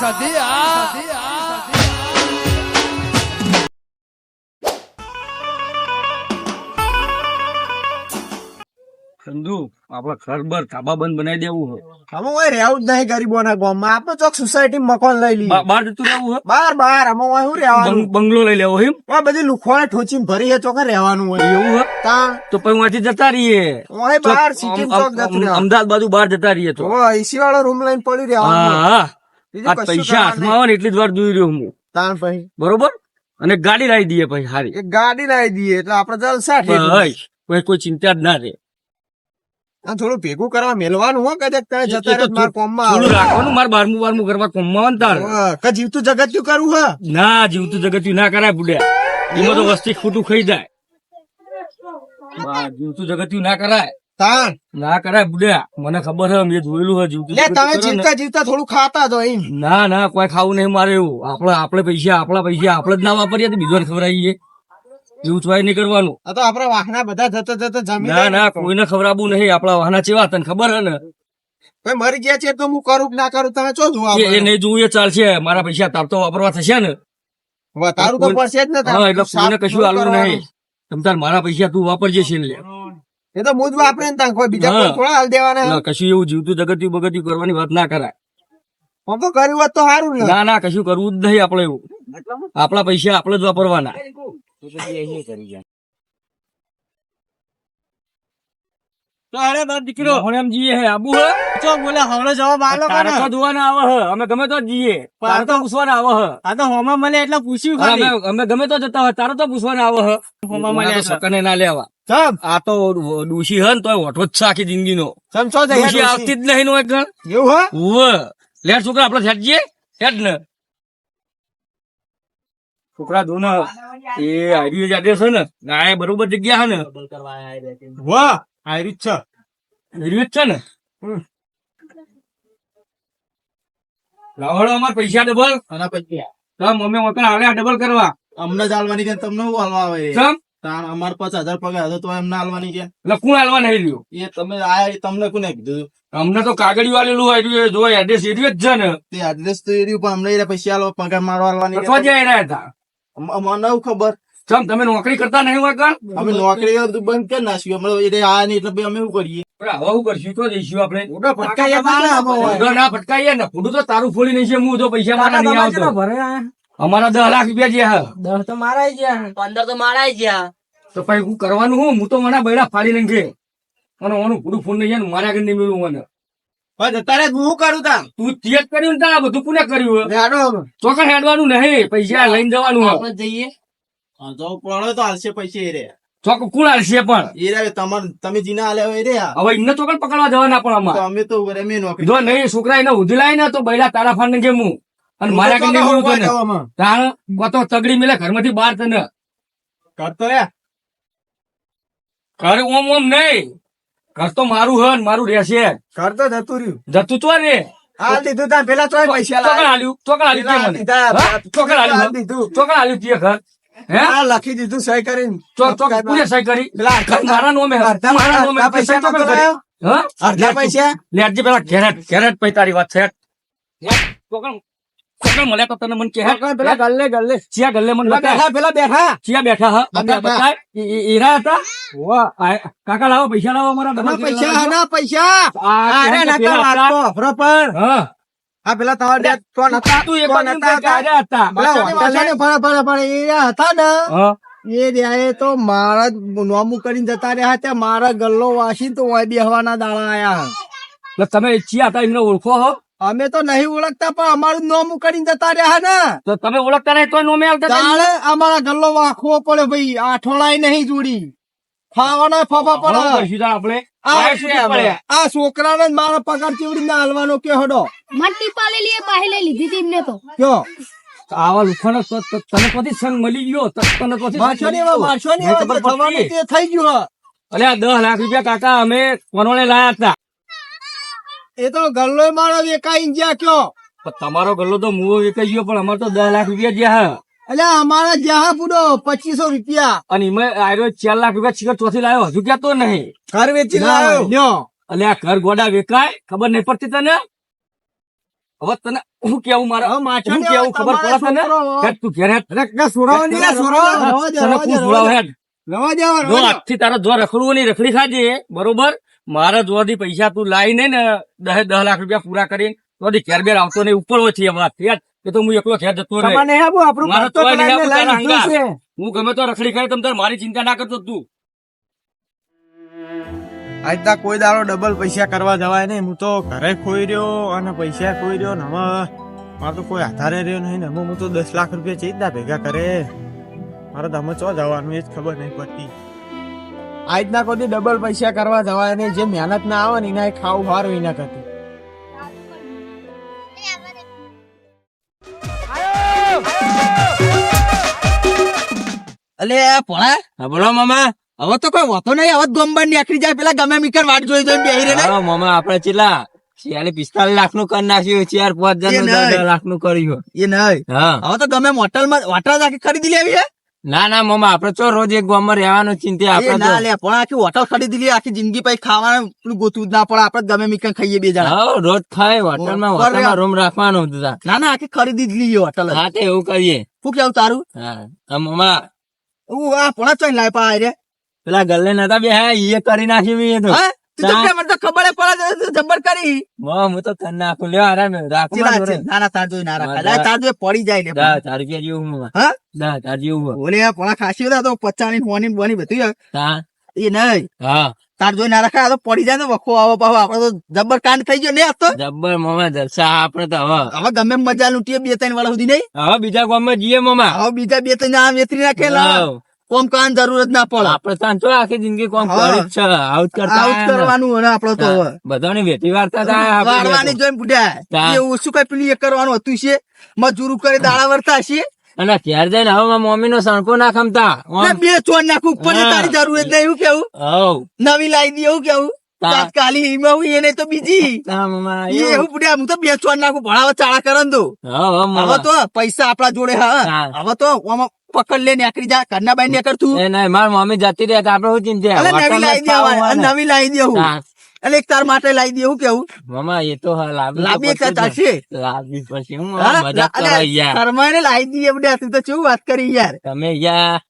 સધી ચંદુ આપડે ઘર બર ધાબા બંધ બનાવી દેવું હે. અમે હોય રહેવું જ નહીં ગરીબોના ગામમાં. આપણે ચોક સોસાયટી મકાન લઈ લઈએ. બહાર જતું રહેવું હે? બાર બાર અમે હોય શું રહેવાનું? બંગલો લઈ લેવો એમ આ બધી લુખવાને ઠોચીને ભરી હે ચોકે રહેવાનું હોય. એવું હે? તા. તો પછી અહીંથી જતા રહીએ. ઓય બાર સિટી ચોક જતું અમદાવાદ બાજુ બહાર જતા રહીએ તો. ઓ એસી વાળો રૂમ લઈને પડી હા રહેવાનું હા. આ પૈસા હાથમાં આવે ને એટલી જ વાર જોઈ રહ્યો હું. તાણ પછી બરોબર? અને ગાડી લાવી દઈએ પછી હારી. એક ગાડી લાવી દઈએ એટલે આપણે જલસા. કોઈ કોઈ ચિંતા જ ના રે આ થોડું ભેગું કરવા મેલવાનું હો કદાચ એ જતા રહે મારા કોમમાં થોડું રાખવાનું મારે બારમું બારમું કરવા કોમમાં તાર. કે જીવતું જગત્યું કરવું હા. ના જીવતું જગત્યું ના કરાય બુડ્યા. એમાં તો વસ્તી ખોટું ખાઈ જાય. જીવતું જગત્યું ના કરાય. ના કરાય બુડ્યા મને ખબર હે મેં જોયેલું હે જીવતું લે તમે. જીવતા જીવતા થોડું ખાતા તો એમ. ના ના કોઈ ખાવું નહીં મારે એવું. આપણે આપણે પૈસા આપણા પૈસા આપણે જ ના વાપરીએ તો બીજો ખવડાવીએ. એવું ટ્રાય નહીં કરવાનું. આ તો આપડે વાહના બધા જતા જતા જમીન ના ના. કોઈને ખવડાવવું નહીં. આપણા વાહના ચેવા તને ખબર હે ને? ભાઈ મરી ગયા છે તો હું કરું કે ના કરું? તમે ચો જોવા એ એ નહીં જોવું એ ચાલશે. મારા પૈસા તાર તો વાપરવા થશે ને. તારું તો પડશે જ ને હા એટલે કોઈને કશું આલવું નહીં. તમ તાર મારા પૈસા તું વાપરજે છે ને લે. એ તો હું જ વાપરે ને કોઈ બીજા કોઈ થોડા હાલ દેવાના. ના, કશું એવું જીવતું જગત્યું બગત્યું કરવાની વાત ના કરાય. હું તો કર્યું હોત તો સારું ને. ના ના કશું કરવું જ નહીં આપણે એવું. આપણા પૈસા આપણે જ વાપરવાના. તો અરે તાર દીકરો. હવે એમ જીએ હે આબુ હે? ચો બોલે હવળો જવાબ આલો તો આવે હે. અમે ગમે તો જીએ. તારે તો પૂછવાના આવે હે. આ તો હોમાં મળે એટલે પૂછ્યું અમે અમે ગમે તો જતા હોય તારે તો પૂછવાના આવે હે. હોમાં મને સકને ના લેવા. ચમ. આ તો ડૂસી હન ને તો ઓઠો જ છે આખી જિંદગીનો. ચમ છો ડૂસી આવતી જ નહીં નો એક ગણ એવું હે? ઉવ્વ. લે છોકરા આપડે હેડ જઈએ. હેડ ને. છોકરા દો ને એ હારી જાડે છે ને. ના એ બરોબર જગ્યા હે ને. વાહ આયરી છે. જ છે ને. લાવડો અમાર પૈસા ડબલ. અને પૈસા તમ અમે વતન આલે ડબલ કરવા. અમને જ હાલવાની છે તમને હું હાલવા આવે? તમ તાણ અમાર પાંચ હજાર પગાર હતો તો એમને હાલવાની છે એટલે કોણ હાલવા નહીં રહ્યું એ તમે આયા તમને કોને કીધું? અમને તો કાગળી આલેલું આવ્યું જો એડ્રેસ જ છે ને. તે એડ્રેસ તો એર્યું પણ અમને એ પૈસા આલો પગાર મારો હાલવાની અથવા જ્યાં રહ્યા હતા. અમને ખબર. તમ તમે નોકરી કરતા નહીં હોય અમે નોકરી બંધ કરી નાખ્યું. અમે એટલે આયા નહીં એટલે અમે શું કરીએ? હવે શું કરશું? તો જઈશું આપણે. ના ફટકાઈએ ને. ફૂટું તો તારું ફોડી નહીં છે હું તો પૈસા મારા નહીં આવતો. અમારા દસ લાખ રૂપિયા જ્યાં હા. દસ તો મારા ગયા પંદર તો મારા ગયા તો પછી હું કરવાનું હું? હું તો મને બૈડા ફાડી નાખે અને ઓનું પૂરું ફોન નહીં મારા આગળ નહીં મેળવું મને હું કરું તા તું તેજ કર્યું ને તારા બધું પુણે કર્યું હે. રેડો હેડવાનું નહીં પૈસા લઈને જવાનું આપણે જઈએ. તો પડે તો હાલશે પૈસા રે. ચોક કોણ હાલશે પણ? એ રે તમાર તમે જીના હાલે હોય રે હવે એમને ચોકન પકડવા જવાના પણ તો અમે તો અમે નોકરી જો નહીં છોકરા એને ઉધી લાય ને તો બૈડા તારા ફાડ કે હું. અને મારા નહીં તને. તાણ કોતો તગડી મેલે ઘરમાંથી બહાર તને. કરતો રે. ઘર ઓમ ઓમ નહીં. ઘર તો મારું હે મારું રહેશે. કરતો જતું રહ્યું. જતું તો ને. હાલ દીધું તા પેલા ચોય પૈસા લાવ્યા. તે મને. દીધા, ચોકન હાલ્યું તે ઘર. હે? આ લખી દીધું સહી કરીને. ચોક ચોક પૂરે સહી કરી? પેલા ઘર મારા નોમે મારા નોમે પૈસા ચોકન કરી. હા? અડધા પૈસા? લેટજે પેલા ઘેરટ ઘેરટ પૈ તારી વાત છે. ચોકન મળ્યા તો તને મને કે હે? પેલા ગલ્લે ગલ્લે. ચિયા ગલ્લે મને બેઠા પેલા બેઠા. ચિયા બેઠા હા. બતા ઈરા હતા? કાકા લાવો પૈસા લાવો અમારા પૈસા લાવો. પૈસા. અરે નકા વાતો, પણ હા. પેલા તમારા બે તું હતા એ હતા ને. એ રહ્યા તો મારા નોમું કરીને જતા રહ્યા ત્યાં મારા ગલ્લો વાસી તો ઓય બેહવાના દાડા આયા. તમે ચિયા હતા એમને ઓળખો હો. અમે તો નહીં ઓળખતા પણ અમારું નોમું કરીને જતા રહ્યા ને. તો તમે ઓળખતા નહીં તો નોમે આવતા હતા? અમારા ગલ્લો વાખવો પડે ભાઈ આઠોળાય નહીં જોડી. ખાવાના ફફા પડે આપણે. આ છોકરાને મારા પગાર ચીવડી ના હાલવાનો કે હડો મન પાલેલી એ લઈએ લીધી હતી એમને તો. કયો? આવા લુખાનો તને કોથી સંગ મળી ગયો? તને કોથી વાંચો ને? મારશો ને થવાનું તે થઈ ગયું અલ્યા આ દસ લાખ રૂપિયા કાકા અમે કોનોને લાયા હતા. એ તો ગલ્લો મારો વેકાઈ ગયા કયો. તમારો ગલ્લો તો મુવો વેકાઈ ગયો પણ અમારે તો દસ લાખ રૂપિયા જ્યાં. અલ્યા અમારા જ્યાં પૂરો પચીસો રૂપિયા. અને એમાં આવ્યો ચાર લાખ રૂપિયા ચીકર ચોથી લાવ્યો હજુ ક્યાં તો નહીં? ઘર વેચી લાવ્યો લ્યો. એટલે આ ઘર ગોડા વેકાય ખબર નહીં પડતી તને? હવે તને હું કેવું મારે હું કેવું ખબર પડે તને? હેડ તું ઘેર હેડ. સુરાવો નહીં તને પૂછ રવા હેડ. રવા દે, જો આજથી તારા જો રખડવું નહીં રખડી ખાજે બરોબર? મારા જોવાથી પૈસા તું લાવીને ને દસ દસ લાખ રૂપિયા પૂરા કરીને તો ઘેર બેર આવતો નહીં ઉપર ઓછી વાત યાર એ તો હું એકલો ઘેર જતો રહે. હું ગમે તો રખડી ખાઈ તમ તારે મારી ચિંતા ના કરતો તું. આજ તા કોઈ દાડો ડબલ પૈસા કરવા જવાય નહીં. હું તો ઘરે ખોઈ રહ્યો અને પૈસા ખોઈ રહ્યો ને હવે મારે તો કોઈ આધારે રહ્યો નહીં ને. હું તો દસ લાખ રૂપિયા ચેતના ભેગા કરે. મારે તો અમે ચો જવાનું એ જ ખબર નહીં પડતી. આજના કોઈ ડબલ પૈસા કરવા જવાય નહીં. જે મહેનત ના આવે ને એના ખાવું હારું એના કરતી. અલે ભોળા. હા બોલો મામા. હવે તો કોઈ વાતો નહીં હવે ગોમબાર નીકળી જાય. પેલા ગમે મીકર વાટ જોઈ જોઈને બેહી રહે ને. હા મામા આપડે ચેલા છિયાલી પિસ્તાલીસ લાખનું કરી નાખ્યું ચાર પાંચ હજાર. લાખનું કર્યું. એ નહીં. હા. હવે તો ગમે હોટલમાં હોટલ આખી ખરીદી લેવી છે. ના ના મમ્મા આપડે ચો રોજ એક ગામમાં રહેવાનું ચિંતા આપડે ના લે પણ આખી હોટલ ખરીદી દીધી આખી જિંદગી પછી ખાવાનું ગોતું ગોતવું જ ના પડે. આપડે ગમે મીકન ખાઈએ બે જણા. હા રોજ ખાય હોટલમાં હોટલ હોટલમાં રૂમ રાખવાનું હતા ના ના આખી ખરીદી દીધી હોટલ. હા તે એવું કરીએ. શું કેવું તારું? હા મમ્મા ઓ આ પણ ચોઈ લાય પા રે પેલા ગલ્લે નતા બે હા એ કરી નાખ્યું મેં એ તો. હા? તું તો ના. કે મને તો ખબર પડે છે, કરી. હું તો તને નાખું લ્યો આરામ રાખું ચેલા મારું. છે? રે. ના ના તાર જોઈ ના હા, તાર જોઈ પડી જાય લે. તાર રૂપિયા જેવું મામા હા. દા તાર જેવું ઓલે આ ખાસી બધા તો પચાની હોની બોની બધું હા એ નહીં. હા. તાર જોઈ ના રાખા તો પડી જાય ને વખો આવો પાવો આપડે તો જબ્બર કાંડ થઈ ગયો ને આ તો. જબ્બર મામા જલસા આપડે તો હવે. હવે ગમે મજા લૂંટીએ બે ત્રણ વાળા સુધી નહીં. હવે બીજા ગામમાં જઈએ મામા. હવે બીજા બે ત્રણ આ વેતરી નાખેલા. કોમ કાન જરૂર ના પડે. આપડે તાન તો આખી જિંદગી કોમ. કરી છે. આઉટ કરતા ને. કરવાનું હોય આપડે તો બધાને વેઠી વાર્તા થાય વાળવાની જોઈને બુઢા. એવું શું કઈ પેલી કરવાનું હતું છે? મજૂરું કરી દાળા વરતા છે? અને ઘેર જઈને હવે મમ્મી નો સણકો ના ખમતા. બે ચોર નાખું ઉપર તારી જરૂર જ નહીં એવું કેવું? હવ. નવી લાવી દી એવું કેવું. તાત્કાલિક એમાં હું એને તો બીજી. એવું. હું તો બે નાખું ભણાવે ચાળા કરન દો હવ, તો પૈસા આપડા જોડે. હવે તો પકડ લે નીકળી જા ઘરના બાઈ નીકળ તું એ નહીં માર મમ્મી જતી રહે આપડે શું ચિંતા નવી લાવી દેવા ને. નવી લાવી દેવું તા. એટલે એક તાર માટે લાવી દે એવું કેવું મામા એ તો હા, લાવવી લાવી એક જ ને. પછી હું મજા મજાક અલે, કરો યાર શરમાઈને લાવી દઈએ બધા તું તો શું વાત કરી યાર તમે યાર